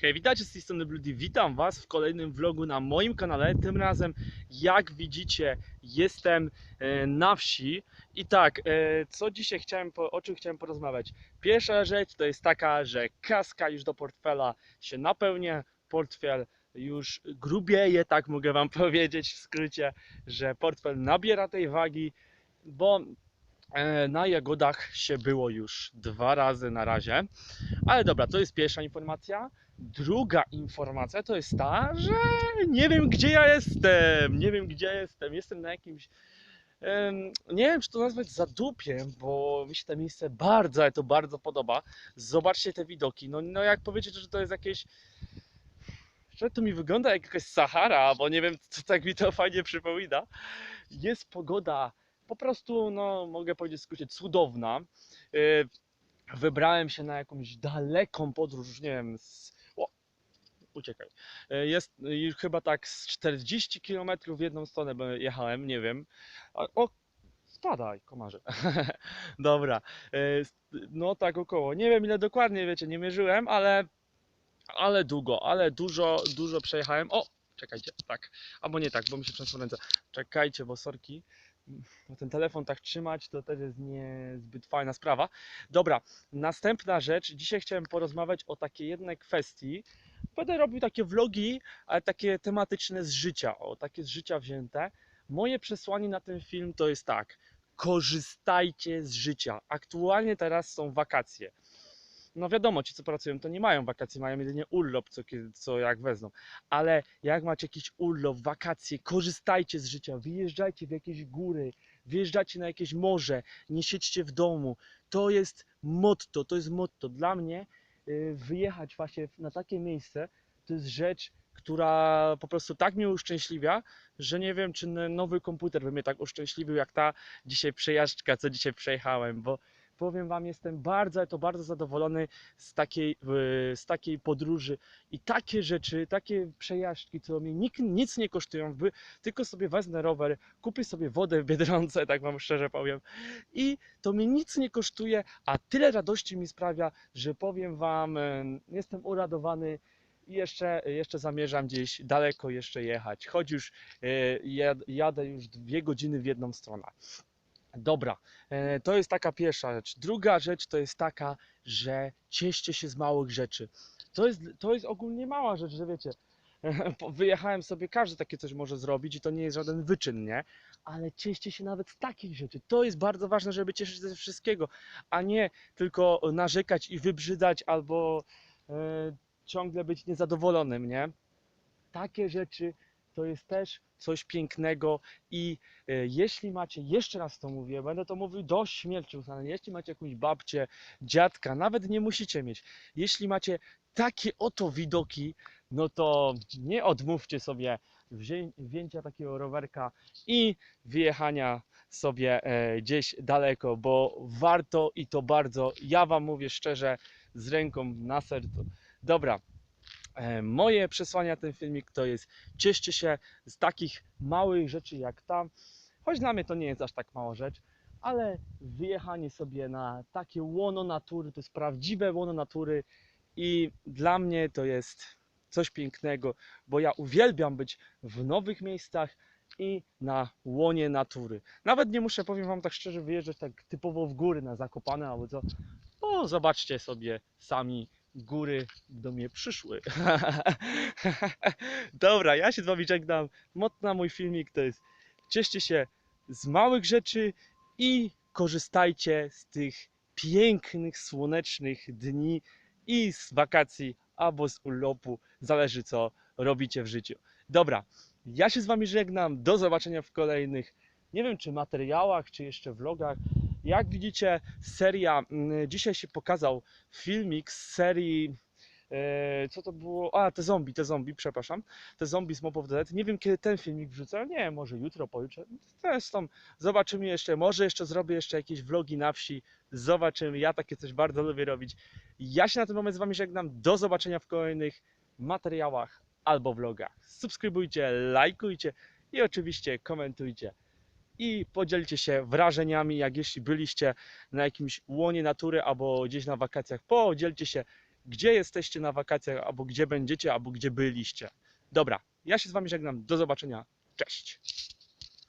Hej, witajcie z tej strony Bloody. Witam Was w kolejnym vlogu na moim kanale. Tym razem, jak widzicie, jestem e, na wsi. I tak, e, co dzisiaj chciałem, o czym chciałem porozmawiać? Pierwsza rzecz to jest taka, że kaska już do portfela się napełnia. Portfel już grubieje, tak mogę Wam powiedzieć w skrócie, że portfel nabiera tej wagi, bo na jagodach się było już dwa razy na razie. Ale dobra, to jest pierwsza informacja. Druga informacja to jest ta, że nie wiem gdzie ja jestem. Nie wiem gdzie jestem. Jestem na jakimś. nie wiem, czy to nazwać zadupiem, bo mi się to miejsce bardzo, ale to bardzo podoba. Zobaczcie te widoki. No, no jak powiedzieć, że to jest jakieś. Że to mi wygląda jak jakaś Sahara, bo nie wiem, co tak mi to fajnie przypomina. Jest pogoda po prostu, no mogę powiedzieć w skrócie, cudowna. Yy, wybrałem się na jakąś daleką podróż, nie wiem, z... o, uciekaj. E, Jest y, chyba tak z 40 km w jedną stronę jechałem, nie wiem. O, spadaj, komarze. Dobra, e, no tak około. Nie wiem ile dokładnie, wiecie, nie mierzyłem, ale, ale długo, ale dużo, dużo przejechałem. O, czekajcie, tak, albo nie tak, bo mi się trzęsą ręce. Czekajcie, bo sorki. Ten telefon tak trzymać to też jest niezbyt fajna sprawa. Dobra, Następna rzecz, dzisiaj chciałem porozmawiać o takiej jednej kwestii. Będę robił takie vlogi, ale takie tematyczne z życia, o takie z życia wzięte. Moje przesłanie na ten film to jest tak: korzystajcie z życia. Aktualnie teraz są wakacje. No wiadomo, ci co pracują to nie mają wakacji, mają jedynie urlop, co, co jak wezmą. Ale jak macie jakiś urlop, wakacje, korzystajcie z życia, wyjeżdżajcie w jakieś góry, wyjeżdżajcie na jakieś morze, nie siedźcie w domu, to jest motto, to jest motto. Dla mnie y, wyjechać właśnie na takie miejsce to jest rzecz, która po prostu tak mnie uszczęśliwia, że nie wiem, czy nowy komputer by mnie tak uszczęśliwił, jak ta dzisiaj przejażdżka, co dzisiaj przejechałem, bo powiem Wam, jestem bardzo, to bardzo zadowolony z takiej, z takiej podróży. I takie rzeczy, takie przejażdżki, co mnie nikt, nic nie kosztują, tylko sobie wezmę rower, kupię sobie wodę w Biedronce, tak Wam szczerze powiem, i to mnie nic nie kosztuje, a tyle radości mi sprawia, że powiem Wam, jestem uradowany i jeszcze, jeszcze zamierzam gdzieś daleko jeszcze jechać, choć już e, jad- jadę już dwie godziny w jedną stronę. Dobra, e, to jest taka pierwsza rzecz. Druga rzecz to jest taka, że cieszcie się z małych rzeczy. To jest, to jest ogólnie mała rzecz, że wiecie, wyjechałem sobie, każdy takie coś może zrobić i to nie jest żaden wyczyn, nie? Ale cieszcie się nawet z takich rzeczy. To jest bardzo ważne, żeby cieszyć się ze wszystkiego, a nie tylko narzekać i wybrzydzać albo e, ciągle być niezadowolonym, nie? Takie rzeczy to jest też coś pięknego i e, jeśli macie, jeszcze raz to mówię, będę to mówił do śmierci ustanej, jeśli macie jakąś babcię, dziadka, nawet nie musicie mieć, jeśli macie takie oto widoki, no to nie odmówcie sobie wzię- wzięcia takiego rowerka i wyjechania sobie e, gdzieś daleko, bo warto i to bardzo. Ja Wam mówię szczerze, z ręką na sercu. Dobra, moje przesłanie na ten filmik to jest cieszcie się z takich małych rzeczy jak tam, choć dla mnie to nie jest aż tak mała rzecz, ale wyjechanie sobie na takie łono natury, to jest prawdziwe łono natury i dla mnie to jest coś pięknego, bo ja uwielbiam być w nowych miejscach i na łonie natury. Nawet nie muszę, powiem Wam tak szczerze, wyjeżdżać tak typowo w góry na Zakopane albo co. Bo zobaczcie sobie sami góry do mnie przyszły. Dobra, ja się z Wami żegnam. Motto na mój filmik to jest cieszcie się z małych rzeczy i korzystajcie z tych pięknych, słonecznych dni i z wakacji albo z urlopu, zależy co robicie w życiu. Dobra, ja się z Wami żegnam, do zobaczenia w kolejnych, nie wiem czy materiałach, czy jeszcze vlogach. Jak widzicie, seria, mm, dzisiaj się pokazał filmik z serii, e, co to było? A, te zombie, te zombie, przepraszam, te zombie z Mob of the Dead. Nie wiem kiedy ten filmik wrzucę, nie może jutro, pojutrze, zresztą zobaczymy jeszcze, może jeszcze zrobię jeszcze jakieś vlogi na wsi, zobaczymy, ja takie coś bardzo lubię robić. Ja się na ten moment z Wami żegnam, do zobaczenia w kolejnych materiałach albo vlogach. Subskrybujcie, lajkujcie i oczywiście komentujcie. I podzielcie się wrażeniami, jak jeśli byliście na jakimś łonie natury albo gdzieś na wakacjach, podzielcie się gdzie jesteście na wakacjach, albo gdzie będziecie, albo gdzie byliście. Dobra, ja się z Wami żegnam. Do zobaczenia. Cześć.